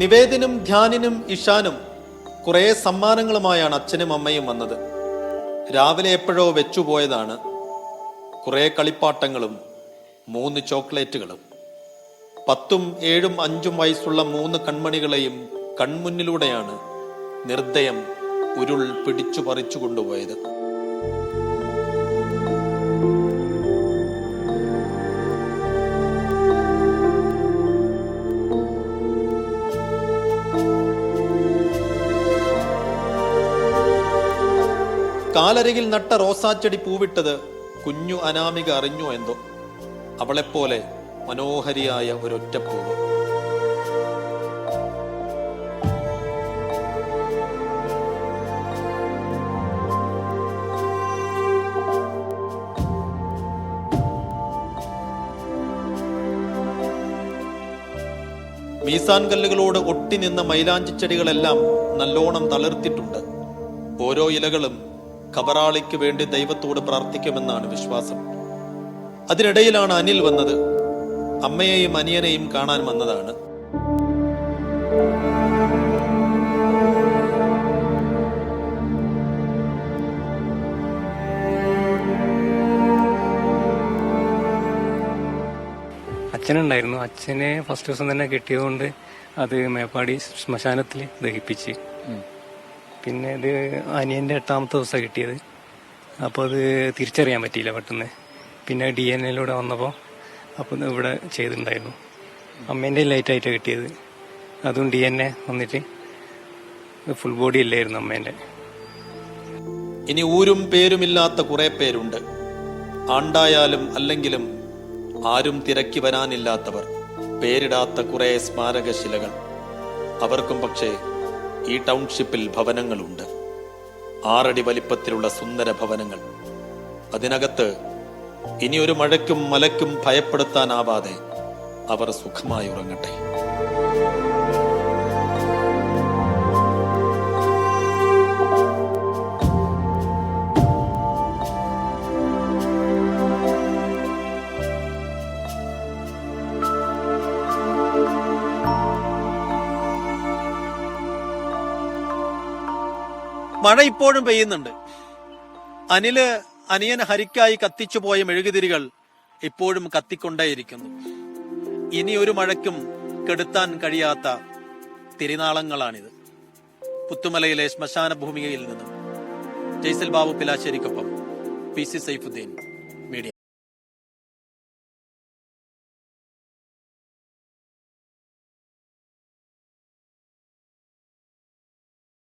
നിവേദിനും ധ്യാനിനും ഇഷാനും കുറെ സമ്മാനങ്ങളുമായാണ് അച്ഛനും അമ്മയും വന്നത്. രാവിലെ എപ്പോഴോ വെച്ചുപോയതാണ്. കുറെ കളിപ്പാട്ടങ്ങളും മൂന്ന് ചോക്ലേറ്റുകളും. പത്തും ഏഴും അഞ്ചും വയസ്സുള്ള മൂന്ന് കൺമണികളെയും കൺമുന്നിലൂടെയാണ് നിർദ്ദയം ഉരുൾ പിടിച്ചു പറിച്ചു കൊണ്ടുപോയത് കാലരികിൽ നട്ട റോസാച്ചെടി പൂവിട്ടത് കുഞ്ഞു അനാമിക അറിഞ്ഞു എന്തോ? അവളെപ്പോലെ മനോഹരിയായ ഒരൊറ്റപ്പൂവ് മീസാൻ കല്ലുകളോട് ഒട്ടി നിന്ന മൈലാഞ്ചി ചെടികളെല്ലാം നല്ലോണം തളിർത്തിട്ടുണ്ട്. ഓരോ ഇലകളും കബറാളിക്ക് വേണ്ടി ദൈവത്തോട് പ്രാർത്ഥിക്കുമെന്നാണ് വിശ്വാസം. അതിനിടയിലാണ് അനിൽ വന്നത്. അമ്മയെയും അനിയനെയും കാണാൻ വന്നതാണ്. അച്ഛനുണ്ടായിരുന്നു. അച്ഛനെ ഫസ്റ്റ് ദിവസം തന്നെ കിട്ടിയതുകൊണ്ട് അത് മേപ്പാടി ശ്മശാനത്തിൽ ദഹിപ്പിച്ച്. പിന്നെ ഇത് അനിയന്റെ എട്ടാമത്തെ ദിവസം കിട്ടിയത്. അപ്പോൾ അത് തിരിച്ചറിയാൻ പറ്റിയില്ല പെട്ടെന്ന്. പിന്നെ ഡി എൻ എയിലൂടെ വന്നപ്പോൾ അപ്പോൾ ഇവിടെ ചെയ്തിട്ടുണ്ടായിരുന്നു. അമ്മേന്റെ ലൈറ്റായിട്ട് കിട്ടിയത്. അതും ഡി എൻ എ വന്നിട്ട് ഫുൾ ബോഡി ഇല്ലായിരുന്നു അമ്മേന്റെ ഇനി ഊരും പേരുമില്ലാത്ത കുറെ പേരുണ്ട്. ആണ്ടായാലും അല്ലെങ്കിലും ആരും തിരക്കി വരാനില്ലാത്തവർ. പേരിടാത്ത കുറെ സ്മാരകശിലകൾ. അവർക്കും പക്ഷേ ഈ ടൗൺഷിപ്പിൽ ഭവനങ്ങളുണ്ട്. ആറടി വലിപ്പത്തിലുള്ള സുന്ദര ഭവനങ്ങൾ. അതിനകത്ത് ഇനി ഒരു മഴയ്ക്കും മലയ്ക്കും ഭയപ്പെടുത്താനാവാതെ അവർ സുഖമായി ഉറങ്ങട്ടെ. മഴ ഇപ്പോഴും പെയ്യുന്നുണ്ട്. അനിൽ അനിയൻ ഹരിക്കായി കത്തിച്ചു പോയ മെഴുകുതിരികൾ ഇപ്പോഴും കത്തിക്കൊണ്ടേയിരിക്കുന്നു. ഇനി ഒരു മഴയ്ക്കും കെടുത്താൻ കഴിയാത്ത തിരുനാളങ്ങളാണിത്. പുത്തുമലയിലെ ശ്മശാന ഭൂമികയിൽ നിന്നും ജയ്സൽ ബാബു പിലാശ്ശേരിക്കൊപ്പം പി സി സൈഫുദ്ദീൻ.